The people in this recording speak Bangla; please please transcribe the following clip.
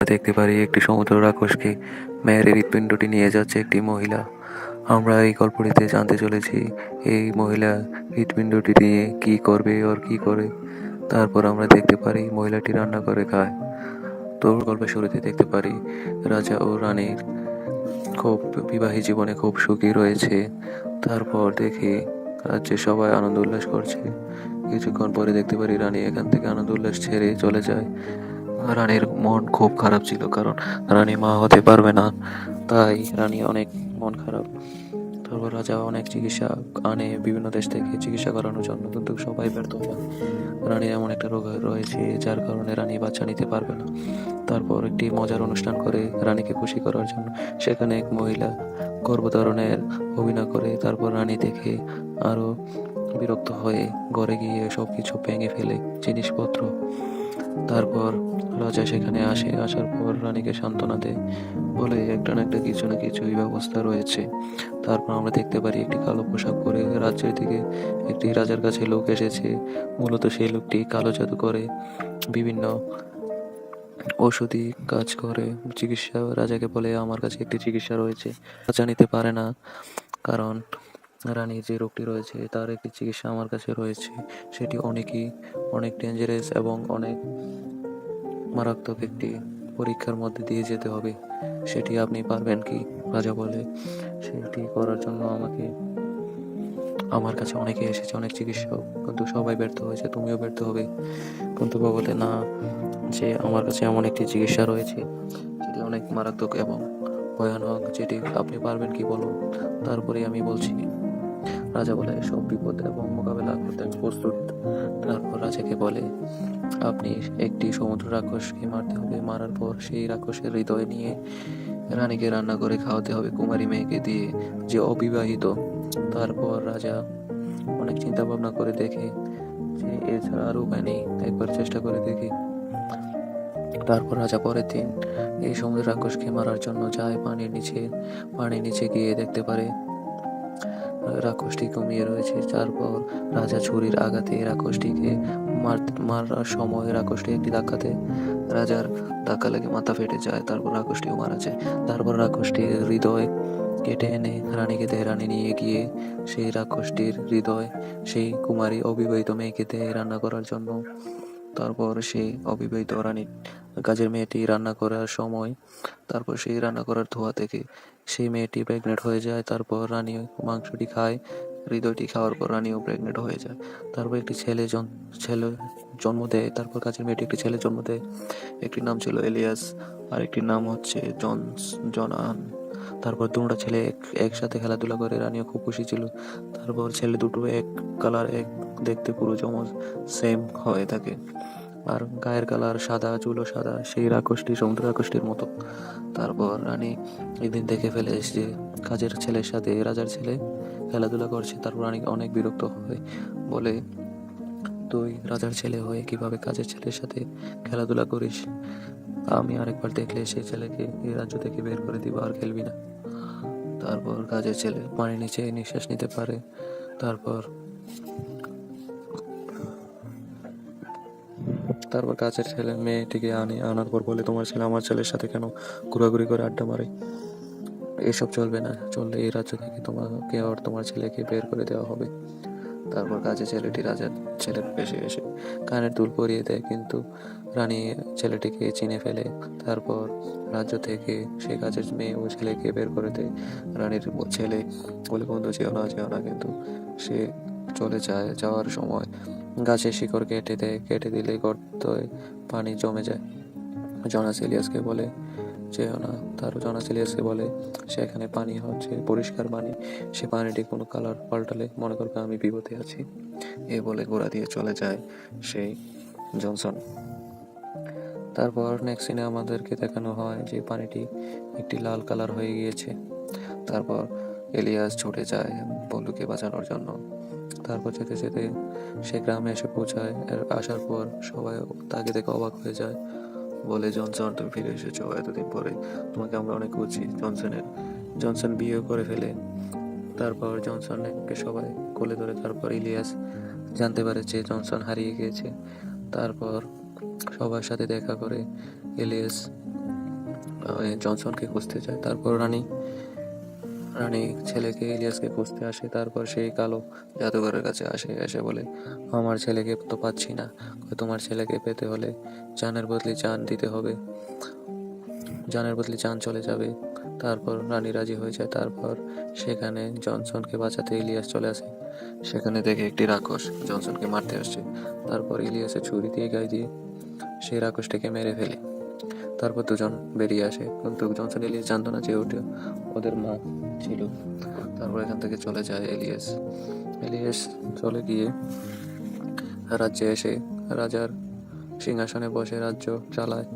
দেখতে পারি একটি সমুদ্র রাক্ষসকে মেয়ের হৃৎপিণ্ডটি নিয়ে যাচ্ছে একটি মহিলা। আমরা এই গল্পটিতে জানতে চলেছি, এই মহিলা হৃৎপিণ্ডটি নিয়ে কি করবে আর কি করে। তারপর আমরা দেখতে পারি মহিলাটি রান্না করে খায়। তো গল্পের শুরুতে দেখতে পারি রাজা ও রানীর খুব বিবাহী জীবনে খুব সুখী রয়েছে। তারপর দেখি রাজ্যে সবাই আনন্দ উল্লাস করছে। কিছুক্ষণ পরে দেখতে পারি রানী এখান থেকে আনন্দ উল্লাস ছেড়ে চলে যায়। রানীর মন খুব খারাপ ছিল, কারণ রানী মা হতে পারবে না। তাই রানী অনেক মন খারাপ। তারপর রাজা অনেক চিকিৎসা আনে, বিভিন্ন দেশ থেকে চিকিৎসা করানোর জন্য, কিন্তু সবাই ব্যর্থ হয় রানীর এমন একটা রোগ রয়েছে, যার কারণে রানী বাচ্চা নিতে পারবে না। তারপর একটি মজার অনুষ্ঠান করে রানীকে খুশি করার জন্য সেখানে এক মহিলা গর্ভধারণের অভিনয় করে, তারপর রানী দেখে আরও বিরক্ত হয়ে ঘরে গিয়ে সব কিছু ভেঙে ফেলে জিনিসপত্র তারপর রাজা সেখানে আসে, আসার পর রানীকে সান্ত্বনা দেয়। বলে একটা না একটা কিছু না কিছুই ব্যবস্থা রয়েছে। তারপর আমরা দেখতে পারি একটি কালো পোশাক পরে রাজ্যের দিকে একটি রাজার কাছে লোক এসেছে। মূলত সেই লোকটি কালো জাদু করে, বিভিন্ন ওষুধি কাজ করে। চিকিৎসা, রাজাকে বলে, আমার কাছে একটি চিকিৎসা রয়েছে। রাজা নিতে পারে না, কারণ রানীর যে রোগটি রয়েছে, তার একটি চিকিৎসা আমার কাছে রয়েছে। সেটি অনেকই, অনেক ডেঞ্জারাস এবং অনেক মারাত্মক একটি পরীক্ষার মধ্যে দিয়ে যেতে হবে। সেটি আপনি পারবেন কি? রাজা বলে, সেটি করার জন্য আমাকে, আমার কাছে অনেকে এসেছে, অনেক চিকিৎসক। কিন্তু সবাই ব্যর্থ হয়েছে, তুমিও ব্যর্থ হবে। কিন্তু বলে না, যে আমার কাছে এমন একটি চিকিৎসা রয়েছে যেটি অনেক মারাত্মক এবং ভয়ানক, যেটি আপনি পারবেন কি বলুন? তারপরে আমি বলছি রাজা বলে সব বিপদ এবং মোকাবেলা করতে আমি প্রস্তুত। তারপর রাজাকে বলে, আপনি একটি সমুদ্র রাক্ষসকে মারতে হবে। মারার পর সেই রাক্ষসের হৃদয় নিয়ে রানীকে রান্না করে খাওয়াতে হবে কুমারী মেয়েকে দিয়ে। যে অবিবাহিত। তারপর রাজা অনেক চিন্তা ভাবনা করে দেখে যে এছাড়া আর উপায় নেই। একবার চেষ্টা করে দেখি। তারপর রাজা পরের দিন এই সমুদ্র রাক্ষসকে মারার জন্য যায় পানির নিচে পানির নিচে গিয়ে দেখতে পারে। রাক্ষসটি কমিয়ে রয়েছে। তারপর রাজা ছুরির আঘাতে রাক্ষসটিকে মার, মারার সময় রাক্ষসটি একটি ধাক্কাতে রাজার ধাক্কা লেগে মাথা ফেটে যায়। তারপর রাক্ষসটিও মারা যায়। তারপর রাক্ষসটির হৃদয় কেটে এনে রানীকে রানী নিয়ে গিয়ে সেই রাক্ষসটির হৃদয়, সেই কুমারী অবিবাহিত মেয়েকে দেয় রান্না করার জন্য। তারপর সেই অবিবাহিত রানী কাজের মেয়েটি রান্না করার সময়, তারপর সেই রান্না করার ধোয়া থেকে সেই মেয়েটি প্রেগনেন্ট হয়ে যায়, তারপর রানী মাংসটি খায়, হৃদয়টি খাওয়ার পর রানীও প্রেগনেন্ট হয়ে যায়। তারপর একটি ছেলে ছেলে জন্ম দেয়, তারপর কাজের মেয়েটি একটি ছেলে জন্ম দেয়। একটি নাম ছিল এলিয়াস আর একটি নাম হচ্ছে জনস জনান তারপর দুটা ছেলে এক, একসাথে খেলাধুলা করে, রানীও খুব খুশি ছিল। তারপর ছেলে দুটো এক কালার এক দেখতে পুরো জমজ সেম হয়ে থাকে। আর গায়ের কালার সাদা চুলো সাদা, সেই রাক্ষসটি সমুদ্র রাক্ষসটির মতো। তারপর রানী একদিন দেখে ফেলে যে কাজের ছেলের সাথে রাজার ছেলে খেলাধুলা করছে, তারপর রানী অনেক বিরক্ত হয়, বলে, তুই রাজার ছেলে হয়ে কীভাবে কাজের ছেলের সাথে খেলাধুলা করিস? আমি আরেকবার দেখলে সেই ছেলেকে এই রাজ্য থেকে বের করে দিব আর খেলবি না। তারপর কাজের ছেলে পানির নিচে নিঃশ্বাস নিতে পারে, তারপর তারপর কাছের ছেলে মেয়েটিকে আনি, আনার পর বলে, তোমার ছেলে আমার ছেলের সাথে কেন ঘোরাঘুরি করে আড্ডা মারে? এসব চলবে না, চললে এই রাজ্য থেকে তোমাকে আর তোমার ছেলেকে বের করে দেওয়া হবে। তারপর কাজে ছেলেটি রাজার ছেলের পেশে এসে কানের দুল পরিয়ে দেয়, কিন্তু রানী ছেলেটিকে চিনে ফেলে। তারপর রাজ্য থেকে সে কাজের মেয়ে ও ছেলেকে বের করে দেয়। রানীর ছেলে বলে, বন্ধু, যেও না যেও না, কিন্তু সে চলে যায়, যাওয়ার সময় গাছের শিকড় কেটে দেয় কেটে দিলে গর্তয় পানি জমে যায়। জনাস ইলিয়াসকে বলে, যেও না। তার জনাস ইলিয়াসকে বলে, সেখানে পানি হচ্ছে, পরিষ্কার পানি। সে পানিটি কোনো কালার পাল্টালে মনে করবে আমি বিপদে আছি। এ বলে গোড়া দিয়ে চলে যায় সেই জনসন। তারপর নেক্সট সিনে আমাদেরকে দেখানো হয় যে পানিটি একটি লাল কালার হয়ে গিয়েছে। তারপর এলিয়াস ছুটে যায় বন্ধুকে বাঁচানোর জন্য। তারপর যেতে যেতে সে গ্রামে এসে পৌঁছায়। আর আসার পর সবাই তাকে দেখে অবাক হয়ে যায়। বলে, জনসন, তুমি ফিরে এসেছ এতদিন পরে। তোমাকে আমরা অনেক খুঁজছি জনসনের। জনসন বিয়ে করে ফেলে। তারপর জনসনকে সবাই কোলে ধরে তারপর ইলিয়াস জানতে পারে যে জনসন হারিয়ে গিয়েছে। তারপর সবার সাথে দেখা করে ইলিয়াস জনসনকে খুঁজতে যায়। তারপর রানী রানী ছেলেকে ইলিয়াসকে খুঁজতে আসে, তারপর সেই কালো জাদুঘরের কাছে আসে, এসে বলে, আমার ছেলেকে তো পাচ্ছি না। তোমার ছেলেকে পেতে হলে জানের বদলে চান দিতে হবে। জানের বদলে চান চলে যাবে তারপর রানী রাজি হয়ে যায়। তারপর সেখানে জনসনকে বাঁচাতে ইলিয়াস চলে আসে। সেখানে দেখে একটি রাক্ষস জনসনকে মারতে আসছে। তারপর ইলিয়াসের ছুরি দিয়ে গায়ে দিয়ে সেই রাক্ষসটাকে মেরে ফেলে। তারপর দুজন বেরিয়ে আসে। কিন্তু জনসন, এলিয়াস জানতো না যে ওটা ওদের মা ছিল। তারপর এখান থেকে চলে যায় এলিয়াস। এলিয়াস চলে গিয়ে রাজ্যে এসে রাজার সিংহাসনে বসে, রাজ্য চালায়।